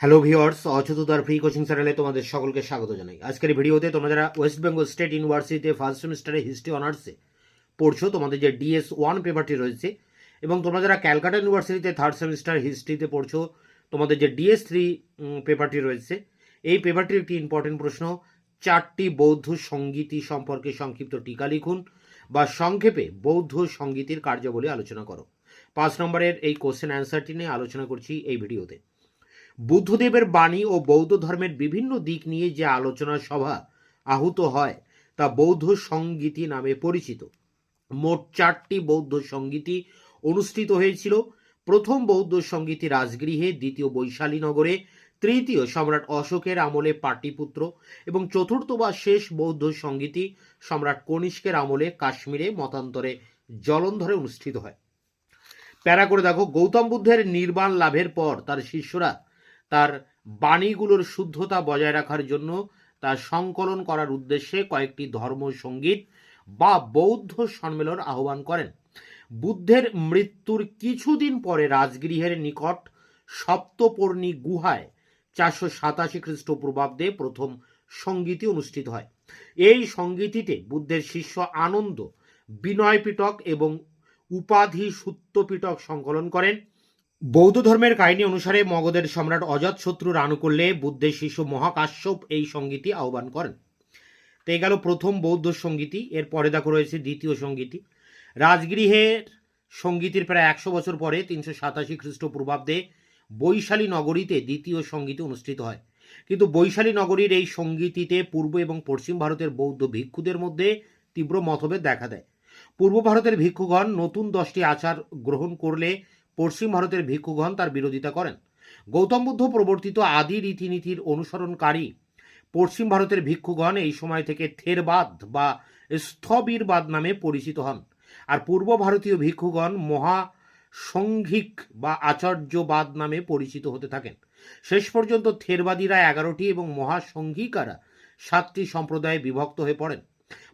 Hello ভিওর্স অচতুদার free coaching চ্যানেলে তোমাদের সকলকে স্বাগত জানাই। আজকের ভিডিওতে তোমরা যারা ওয়েস্ট বেঙ্গল স্টেট ইউনিভার্সিটিতে ফার্স্ট সেমিস্টারে হিস্ট্রি অনার্সে পড়ছো, তোমাদের যে ডিএস ওয়ান পেপারটি রয়েছে, এবং তোমরা যারা ক্যালকাটা ইউনিভার্সিটিতে থার্ড সেমিস্টার হিস্ট্রিতে পড়ছো, তোমাদের যে ডিএস থ্রি পেপারটি রয়েছে, এই পেপারটির একটি ইম্পর্টেন্ট প্রশ্ন, চারটি বৌদ্ধ সঙ্গীতি সম্পর্কে সংক্ষিপ্ত টিকা লিখুন বা সংক্ষেপে বৌদ্ধ সঙ্গীতির কার্যাবলী আলোচনা করো। পাঁচ নম্বরের এই কোশ্চেন অ্যান্সারটি নিয়ে আলোচনা করছি এই ভিডিওতে। বুদ্ধদেবের বাণী ও বৌদ্ধ ধর্মের বিভিন্ন দিক নিয়ে যে আলোচনা সভা আহুত হয়, তা বৌদ্ধ সঙ্গীতি নামে পরিচিত। মোট চারটি বৌদ্ধ সঙ্গীতি অনুষ্ঠিত হয়েছিল। প্রথম বৌদ্ধ সঙ্গীতি রাজগৃহে, দ্বিতীয় বৈশালীনগরে তৃতীয় সম্রাট অশোকের আমলে পাটলিপুত্র এবং চতুর্থ বা শেষ বৌদ্ধ সঙ্গীতি সম্রাট কনিষ্কের আমলে কাশ্মীরে মতান্তরে জলন্ধরে অনুষ্ঠিত হয়। প্যারা করে দেখো, গৌতম বুদ্ধের নির্বাণ লাভের পর তার শিষ্যরা তার বাণীগুলোর শুদ্ধতা বজায় রাখার জন্য তা সংকলন করার উদ্দেশ্যে কয়েকটি ধর্ম সংগীত বা বৌদ্ধ সম্মেলন আহ্বান করেন। বুদ্ধের মৃত্যুর কিছুদিন পরে রাজগৃহের নিকট সপ্তপর্ণী গুহায় চারশো সাতাশি খ্রিস্টপূর্বাব্দে প্রথম সঙ্গীতি অনুষ্ঠিত হয়। এই সঙ্গীতিতে বুদ্ধের শিষ্য আনন্দ বিনয় পিটক এবং উপাধি সূত্র পিটক সংকলন করেন। বৌদ্ধ ধর্মের কাহিনী অনুসারে মগধের সম্রাট অজাতশত্রুর আনুকূল্যে বুদ্ধের শিশু মহাকাশ্যপ এই সঙ্গীতি আহ্বান করেন। তো গেল প্রথম বৌদ্ধ সঙ্গীতি এর পরে দেখো রয়েছে দ্বিতীয় সঙ্গীতি রাজগৃহের সঙ্গীতির প্রায় একশো বছর পরে তিনশো সাতাশি খ্রিস্টপূর্বাব্দে বৈশালী নগরীতে দ্বিতীয় সঙ্গীতি অনুষ্ঠিত হয়। কিন্তু বৈশালী নগরীর এই সঙ্গীতিতে পূর্ব এবং পশ্চিম ভারতের বৌদ্ধ ভিক্ষুদের মধ্যে তীব্র মতভেদ দেখা দেয়। পূর্ব ভারতের ভিক্ষুগণ নতুন দশটি আচার গ্রহণ করলে পশ্চিম ভারতের ভিক্ষুগণ তার বিরোধিতা করেন। গৌতম বুদ্ধ প্রবর্তিত আদি রীতিনীতির অনুসরণকারী। পশ্চিম ভারতের ভিক্ষুগণ এই সময় থেকে থেরবাদ বা স্থবিরবাদ নামে পরিচিত হন। আর পূর্ব ভারতীয় ভিক্ষুগণ মহা সংঘিক বা আচার্যবাদ নামে পরিচিত হতে থাকেন। শেষ পর্যন্ত থেরবাদীরা এগারোটি এবং মহাসংঘিকারা সাতটি সম্প্রদায়ে বিভক্ত হয়ে পড়েন।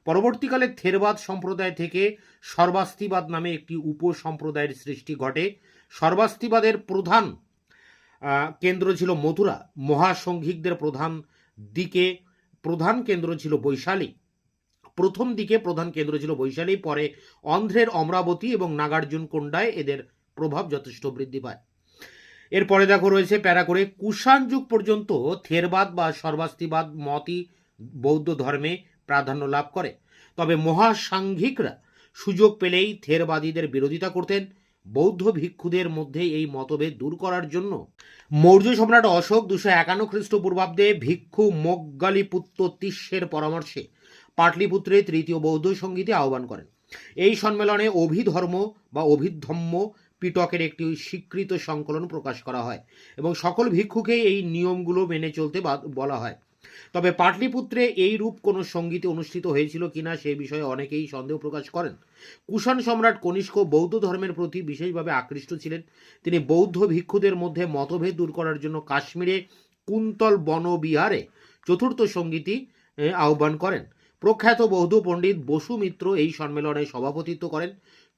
পরবর্তীকালে থেরবাদ সম্প্রদায় থেকে সর্বাস্তিবাদ নামে একটি উপসম্প্রদায়ের সৃষ্টি ঘটে। সর্বাস্তিবাদের প্রধান কেন্দ্র ছিল মথুরা। মহাসংঘিকদের প্রধান দিকে প্রধান কেন্দ্র ছিল বৈশালী। প্রথম দিকে প্রধান কেন্দ্র ছিল বৈশালী, পরে অন্ধ্রের অমরাবতী এবং নাগার্জুন কোন্ডায় এদের প্রভাব যথেষ্ট বৃদ্ধি পায়। এরপরে দেখো রয়েছে প্যারা করে, কুষাণ যুগ পর্যন্ত থেরবাদ বা সর্বাস্তিবাদ মতই বৌদ্ধ ধর্মে প্রাধান্য লাভ করে। তবে মহাসাংঘিকরা সুযোগ পেলেই থেরবাদীদের বিরোধিতা করতেন। বৌদ্ধ ভিক্ষুদের মধ্যে এই মতভেদ দূর করার জন্য। মৌর্য সম্রাট অশোক দুশো একান্ন খ্রিস্টপূর্বাব্দে ভিক্ষু মোগ্গালিপুত্র তিস্যের পরামর্শে পাটলিপুত্রে তৃতীয় বৌদ্ধ সঙ্গীতে আহ্বান করেন। এই সম্মেলনে অভিধর্ম বা অভিধম্ম পিটকের একটি স্বীকৃত সংকলন প্রকাশ করা হয় এবং সকল ভিক্ষুকে এই নিয়মগুলো মেনে চলতে বলা হয়। তবে পাটলিপুত্রে এই রূপ কোনো সঙ্গীতে অনুষ্ঠিত হয়েছিল কিনা সে বিষয়ে অনেকেই সন্দেহ প্রকাশ করেন। কুষাণ সম্রাট কনিষ্ক বৌদ্ধ ধর্মের প্রতি বিশেষভাবে আকৃষ্ট ছিলেন। তিনি বৌদ্ধ ভিক্ষুদের মধ্যে মতভেদ দূর করার জন্য কাশ্মীরে কুন্তল বনবিহারে চতুর্থ সঙ্গীতি আহ্বান করেন। প্রখ্যাত বৌদ্ধ পণ্ডিত বসু মিত্র এই সম্মেলনে সভাপতিত্ব করেন।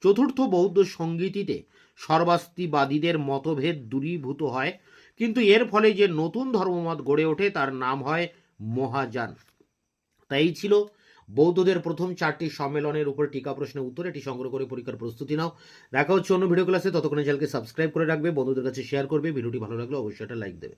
চতুর্থ বৌদ্ধ সঙ্গীতিতে সর্বাস্তিবাদীদের মতভেদ দূরীভূত হয়। কিন্তু এর ফলে যে নতুন ধর্মমত গড়ে ওঠে তার নাম হয় মহাযান। তাই ছিল বৌদ্ধদের প্রথম চারটি সম্মেলনের উপর টিকা প্রশ্নের উত্তর। এটি সংগ্রহ করে পরীক্ষার প্রস্তুতি নাও। দেখা হচ্ছে অন্য ভিডিও ক্লাসে ততক্ষণে চ্যানেলকে সাবস্ক্রাইব করে রাখবে। বন্ধুদের কাছে শেয়ার করবে। ভিডিওটি ভালো লাগলে অবশ্যই একটা লাইক দেবে।